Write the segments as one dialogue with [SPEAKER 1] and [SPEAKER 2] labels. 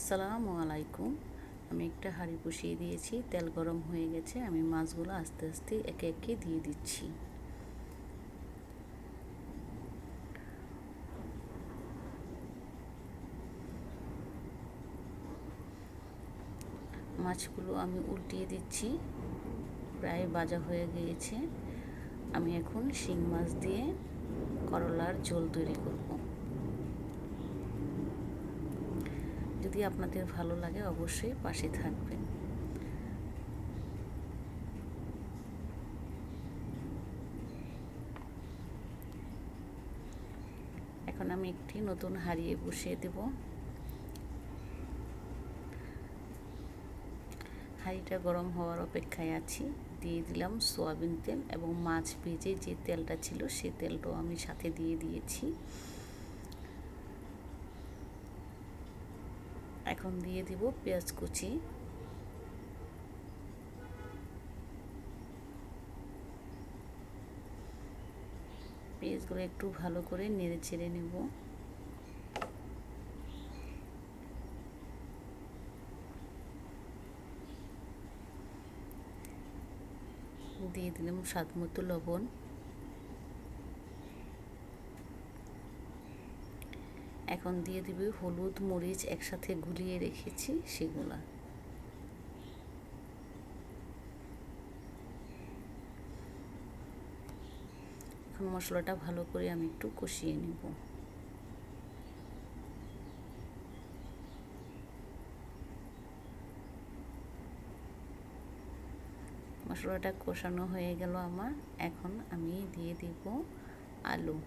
[SPEAKER 1] আসসালামু আলাইকুম। আমি একটা হাঁড়ি বসিয়ে দিয়েছি, তেল গরম হয়ে গেছে, আমি মাছগুলো আস্তে আস্তে একে একে দিয়ে দিচ্ছি। মাছগুলো আমি উল্টিয়ে দিচ্ছি, প্রায় বাজা হয়ে গিয়েছে। আমি এখন শিং মাছ দিয়ে করলার ঝোল তৈরি করব। যদি আপনাদের ভালো লাগে অবশ্যই পাশে থাকবেন। এখন আমি একটি নতুন হারিয়ে বসিয়ে দেব। হাঁড়িটা গরম হওয়ার অপেক্ষায় আছি। দিয়ে দিলাম সোয়াবিন তেল এবং মাছ ভেজে যে তেলটা ছিল সে তেলটাও আমি সাথে দিয়ে দিয়েছি। এখন দিয়ে দিব পেঁয়াজ কুচি। পেঁয়াজগুলো একটু ভালো করে নেড়ে ছেড়ে নেব। দিয়ে দিলাম স্বাদ মতো লবণ। এখন দিয়ে দিবে হলুদ, মরিচ একসাথে গুলিয়ে রেখেছি সেগুলা। এখন মশলাটা ভালো করে আমি একটু কষিয়ে নেব। মশলাটা কষানো হয়ে গেল আমার। এখন আমি দিয়ে দিব আলু।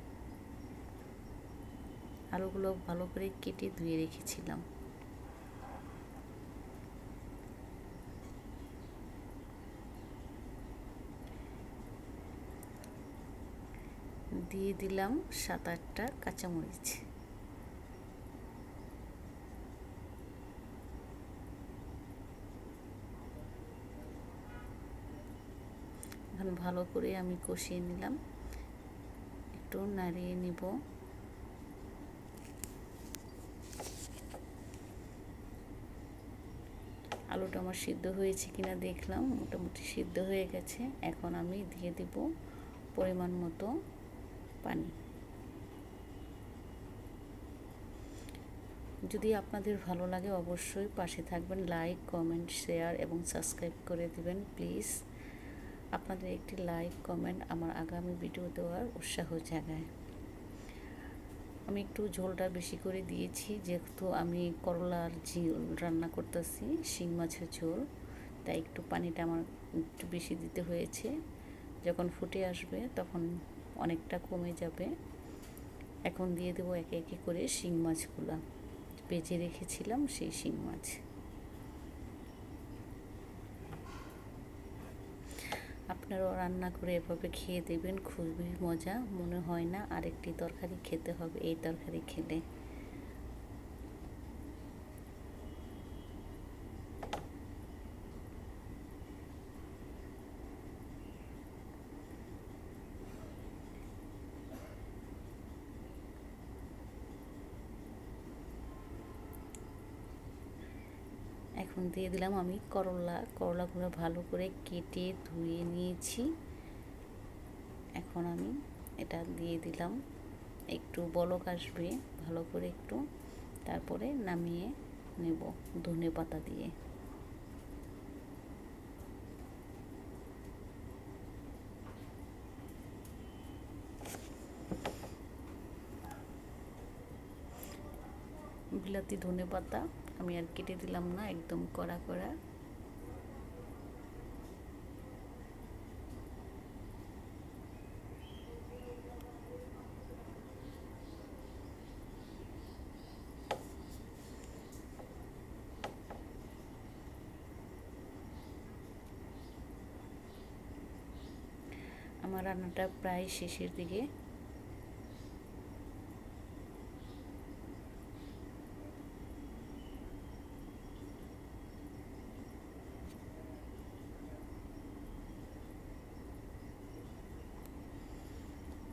[SPEAKER 1] আলুগুলো ভালো করে কেটে ধুয়ে রেখেছিলাম। দিয়ে দিলাম সাত আটটা কাঁচামরিচ। ভালো করে আমি কষিয়ে নিলাম। একটু নাড়িয়ে নিব। আলুটা আমার সিদ্ধ হয়েছে কিনা দেখলাম, মোটামুটি সিদ্ধ হয়ে গেছে। এখন আমি দিয়ে দিব পরিমাণ মতো পানি। যদি আপনাদের ভালো লাগে অবশ্যই পাশে থাকবেন, লাইক, কমেন্ট, শেয়ার এবং সাবস্ক্রাইব করে দিবেন, প্লিজ। আপনাদের একটি লাইক, কমেন্ট আমার আগামী ভিডিও দেওয়ার উৎসাহ জাগায়। আমি একটু ঝোলটা বেশি করে দিয়েছি, যেহেতু আমি করলার ঝিল রান্না করতেছি, শিং মাছের ঝোল, তাই একটু পানিটা আমার একটু বেশি দিতে হয়েছে। যখন ফুটে আসবে তখন অনেকটা কমে যাবে। এখন দিয়ে দেবো একে একে করে শিং মাছগুলো। বেজে রেখেছিলাম সেই শিং মাছ। আপনারাও রান্না করে এভাবে খেয়ে দেবেন, খুবই মজা। মনে হয় না আরেকটি তরকারি খেতে হবে এই তরকারি খেলে। এখন দিয়ে দিলাম আমি করলা। করলাগুলো ভালো করে কেটে ধুয়ে নিয়েছি। এখন আমি এটা দিয়ে দিলাম। একটু বলক আসবে, ভালো করে একটু। তারপরে নামিয়ে নেব ধনে পাতা দিয়ে। বিলাতি ধনে পাতা। আমি আর কেটে দিলাম না, একদম কড়া কড়া। আমার রান্নাটা প্রায় শেষের দিকে।